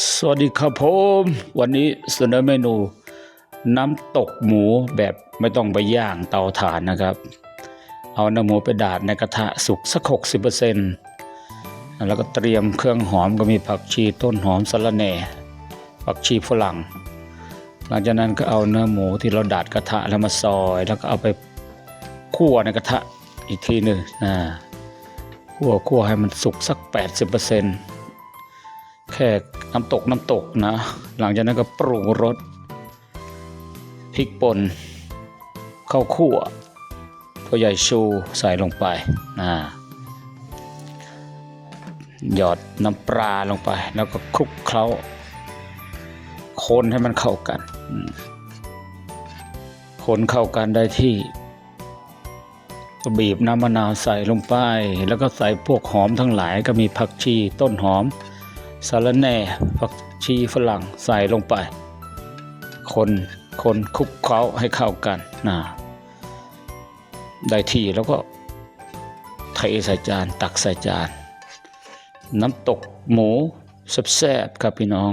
สวัสดีครับผม วันนี้เสนอเมนู น้ำตกหมูแบบไม่ต้องไปย่างเตาถ่านนะครับ เอาเนื้อหมูไปดาดในกระทะสุกสักหกสิบเปอร์เซ็นต์แล้วก็เตรียมเครื่องหอมก็มีผักชีต้นหอมสะระแหน่ผักชีฝรั่ง หลังจากนั้นก็เอาเนื้อหมูที่เราดาดกระทะแล้วมาซอย แล้วก็เอาไปคั่วในกระทะอีกทีหนึ่งอ่าคั่วคั่วให้มันสุกสักแปดสิบเปอร์เซ็นต์แค่ น้ำตกน้ำตกนะ หลังจากนั้นก็ปรุงรสพริกป่นข้าวคั่วตัวใหญ่ชูใส่ลงไปนะหยอดน้ำปลาลงไป แล้วก็คลุกเคล้าคนให้มันเข้ากัน คนเข้ากันได้ที่บีบน้ำมะนาวใส่ลงไป แล้วก็ใส่พวกหอมทั้งหลายก็มีผักชีต้นหอม สาระแหน่ผักชีฝรั่งใส่ลงไป คนคนคลุกเคล้าให้เข้ากันนะได้ที่แล้วก็เทใส่จาน ตักใส่จาน น้ำตกหมูแซ่บๆครับพี่น้อง